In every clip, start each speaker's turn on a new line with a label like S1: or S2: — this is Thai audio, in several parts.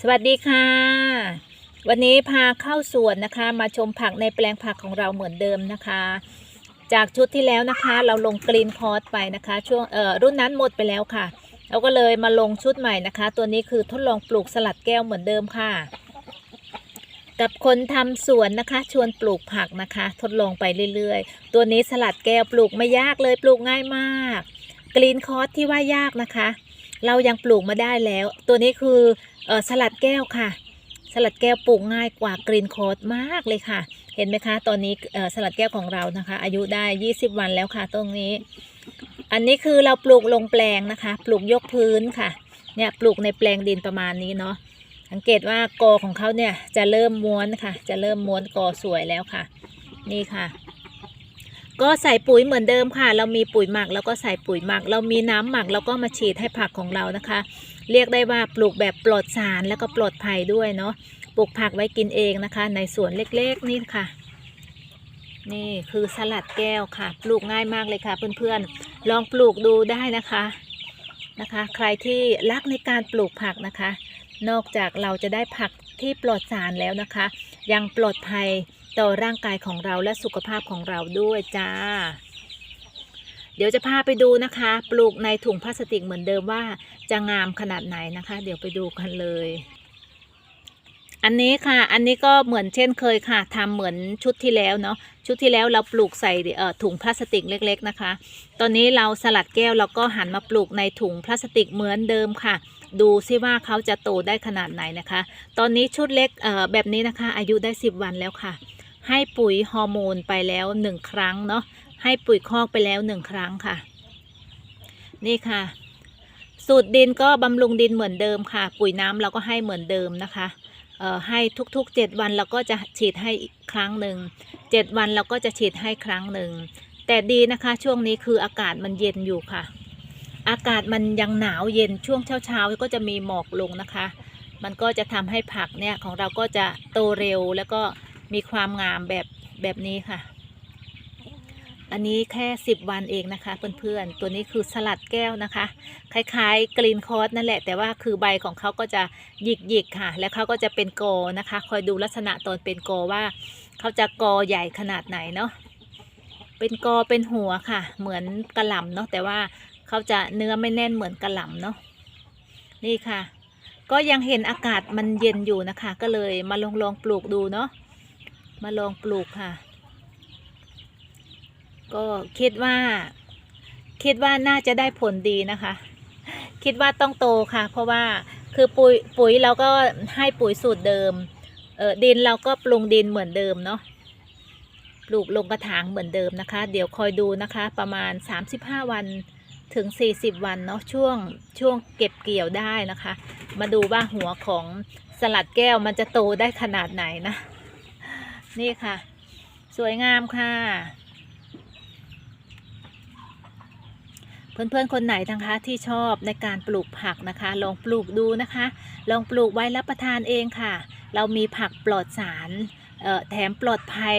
S1: สวัสดีค่ะ วันนี้พาเข้าสวนนะคะ มาชมผักในแปลงผักของเราเหมือนเดิมนะคะ จากชุดที่แล้วนะคะ เราลงกรีนคอร์สไปนะคะ ช่วงเอ่อรุ่นนั้นหมดไปแล้วค่ะ เราก็เลยมาลงชุดใหม่นะคะ ตัวนี้คือทดลองปลูกสลัดแก้วเหมือนเดิมค่ะ กับคนทำสวนนะคะ ชวนปลูกผักนะคะ ทดลองไปเรื่อยๆ ตัวนี้สลัดแก้วปลูกไม่ยากเลยปลูกง่ายมากกรีนคอร์สที่ว่ายากนะคะ เรายังปลูกมาได้แล้ว ตัวนี้คืออสลัดแก้วค่ะ สลัดแก้วปลูกง่ายกว่ากรีนคอร์สมากเลยค่ะ เห็นไหมคะ ตอนนี้สลัดแก้วของเรานะคะ อายุได้ 20 วันแล้วค่ะ ตรงนี้ อันนี้คือเราปลูกลงแปลงนะคะ ปลูกยกพื้นค่ะ เนี่ยปลูกในแปลงดินประมาณนี้เนาะ สังเกตว่ากอของเขาเนี่ยจะเริ่มม้วนค่ะ จะเริ่มม้วนกอสวยแล้วค่ะ นี่ค่ะ ก็ใส่ปุ๋ยเหมือนเดิมค่ะ เรามีปุ๋ยหมักแล้วก็ใส่ปุ๋ยหมัก เรามีน้ำหมักแล้วก็มาฉีดให้ผักของเรานะคะ เรียกได้ว่าปลูกแบบปลอดสารแล้วก็ปลอดภัยด้วยเนาะปลูกผักไว้กินเองนะคะ ในสวนเล็กๆนี่ค่ะ นี่คือสลัดแก้วค่ะ ปลูกง่ายมากเลยค่ะ เพื่อนๆ ลองปลูกดูได้นะคะนะคะ ใครที่รักในการปลูกผักนะคะ นอกจากเราจะได้ผักที่ปลอดสารแล้วนะคะ ยังปลอดภัย ต่อร่างกายของเราและสุขภาพของเราด้วยจ้า เดี๋ยวจะพาไปดูนะคะ ปลูกในถุงพลาสติกเหมือนเดิมว่าจะงามขนาดไหนนะคะ เดี๋ยวไปดูกันเลย อันนี้ค่ะ อันนี้ก็เหมือนเช่นเคยค่ะทำเหมือนชุดที่แล้วเนาะ ชุดที่แล้วเราปลูกใส่ถุงพลาสติกเล็ก ๆนะคะ ตอนนี้เราสลัดแก้วเราก็หันมาปลูกในถุงพลาสติกเหมือนเดิมค่ะดูซิว่าเขาจะโตได้ขนาดไหนนะคะ ตอนนี้ชุดเล็กแบบนี้นะคะ อายุได้ 10 วันแล้วค่ะ ให้ปุ๋ยฮอร์โมนไปแล้ว1ครั้งเนาะให้ปุ๋ยคอกไปแล้ว1ครั้งค่ะ นี่ค่ะ สูตรดินก็บำรุงดินเหมือนเดิมค่ะ ปุ๋ยน้ำเราก็ให้เหมือนเดิมนะคะเอ่อให้ทุกๆ 7 วันเราก็จะฉีดให้อีกครั้งหนึ่ง7วันเราก็จะฉีดให้ครั้งหนึ่งแต่ดีนะคะช่วงนี้คืออากาศมันเย็นอยู่ค่ะ อากาศมันยังหนาวเย็นช่วงเช้าๆก็จะมีหมอกลงนะคะ มันก็จะทำให้ผักเนี่ยของเราก็จะโตเร็วแล้วก็ มีความงามแบบแบบนี้ค่ะ อันนี้แค่10วันเองนะคะ เพื่อนๆ ตัวนี้คือสลัดแก้วนะคะ คล้ายๆกรีนคอร์สนั่นแหละ แต่ว่าคือใบของเขาก็จะหยิกๆค่ะ แล้วเขาก็จะเป็นโกนะคะ คอยดูลักษณะตอนเป็นโกว่าเขาจะกอใหญ่ขนาดไหนเนาะ เป็นกอเป็นหัวค่ะ เหมือนกระหล่ำเนาะ แต่ว่าเขาจะเนื้อไม่แน่นเหมือนกระหล่ำเนาะ นี่ค่ะ ก็ยังเห็นอากาศมันเย็นอยู่นะคะ ก็เลยมาลองลองปลูกดูเนาะ มาลองปลูกค่ะ ก็คิดว่า คิดว่าน่าจะได้ผลดีนะคะ คิดว่าต้องโตค่ะ เพราะว่าคือปุ๋ยปุ๋ยเราก็ให้ปุ๋ยสูตรเดิมเออดินเราก็ปรุงดินเหมือนเดิมเนาะปลูกลงกระถางเหมือนเดิมนะคะ เดี๋ยวคอยดูนะคะ ประมาณ 35 วันถึง 40 วันเนาะช่วงช่วงเก็บเกี่ยวได้นะคะ มาดูว่าหัวของสลัดแก้วมันจะโตได้ขนาดไหนนะ นี่ค่ะ สวยงามค่ะ เพื่อนๆ คนไหนนะคะที่ชอบในการปลูกผักนะคะ ลองปลูกดูนะคะ ลองปลูกไว้รับประทานเองค่ะ เรามีผักปลอดสารแถมปลอดภัย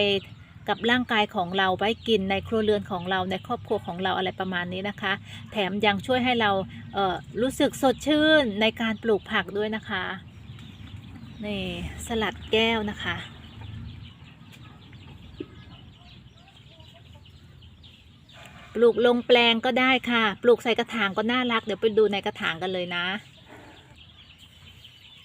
S1: กับร่างกายของเราไว้กินในครัวเรือนของเราในครอบครัวของเราอะไรประมาณนี้นะคะ แถมยังช่วยให้เราเรู้สึกสดชื่นในการปลูกผักด้วยนะคะ นี่สลัดแก้วนะคะ ลูกลงแปลงก็ได้ค่ะ ปลูกใส่กระถางก็น่ารัก เดี๋ยวไปดูในกระถางกันเลยนะ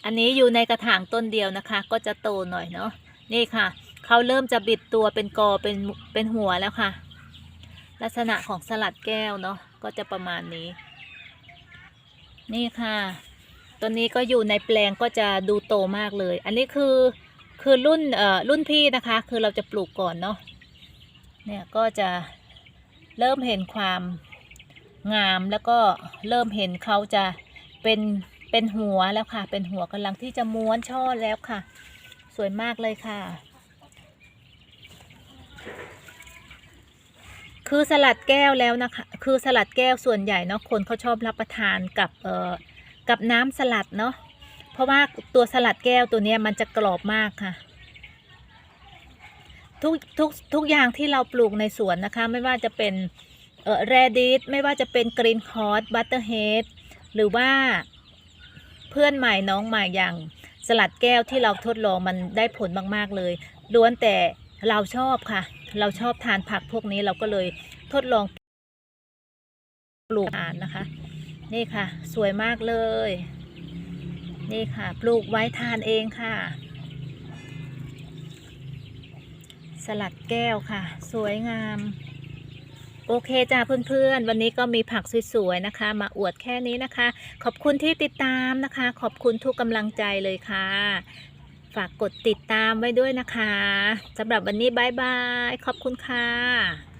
S1: อันนี้อยู่ในกระถางต้นเดียวนะคะ ก็จะโตหน่อยเนาะ นี่ค่ะ เขาเริ่มจะบิดตัวเป็นกอเป็นเป็นหัวแล้วค่ะ ลักษณะของสลัดแก้วเนาะ ก็จะประมาณนี้ นี่ค่ะต้นนี้ก็อยู่ในแปลงก็จะดูโตมากเลย อันนี้คือคือรุ่นเอ่อรุ่นพี่นะคะ คือเราจะปลูกก่อนเนาะ เนี่ยก็จะ เริ่มเห็นความงามแล้วก็เริ่มเห็นเขาจะเป็นเป็นหัวแล้วค่ะ เป็นหัวกำลังที่จะม้วนช่อแล้วค่ะ สวยมากเลยค่ะ คือสลัดแก้วแล้วนะคะ คือสลัดแก้วส่วนใหญ่เนาะคนเขาชอบรับประทานกับเอ่อกับน้ำสลัดเนาะเพราะว่าตัวสลัดแก้วตัวนี้มันจะกรอบมากค่ะ ทุกทุกทุกอย่างที่เราปลูกในสวนนะคะ ไม่ว่าจะเป็นเอ่อแรดิสไม่ว่าจะเป็นกรีนคอร์สบัตเตอร์เฮดหรือว่าเพื่อนใหม่น้องใหม่อย่างสลัดแก้วที่เราทดลองมันได้ผลมาก ๆ เลยล้วนแต่เราชอบค่ะ เราชอบทานผักพวกนี้เราก็เลยทดลองปลูกทานนะคะ นี่ค่ะ สวยมากเลย นี่ค่ะ ปลูกไว้ทานเองค่ะ สลัดแก้วค่ะ สวยงาม โอเคจ้าเพื่อนๆ วันนี้ก็มีผักสวยๆนะคะ มาอวดแค่นี้นะคะ ขอบคุณที่ติดตามนะคะ ขอบคุณทุกกำลังใจเลยค่ะ ฝากกดติดตามไว้ด้วยนะคะสำหรับวันนี้บายบาย ขอบคุณค่ะ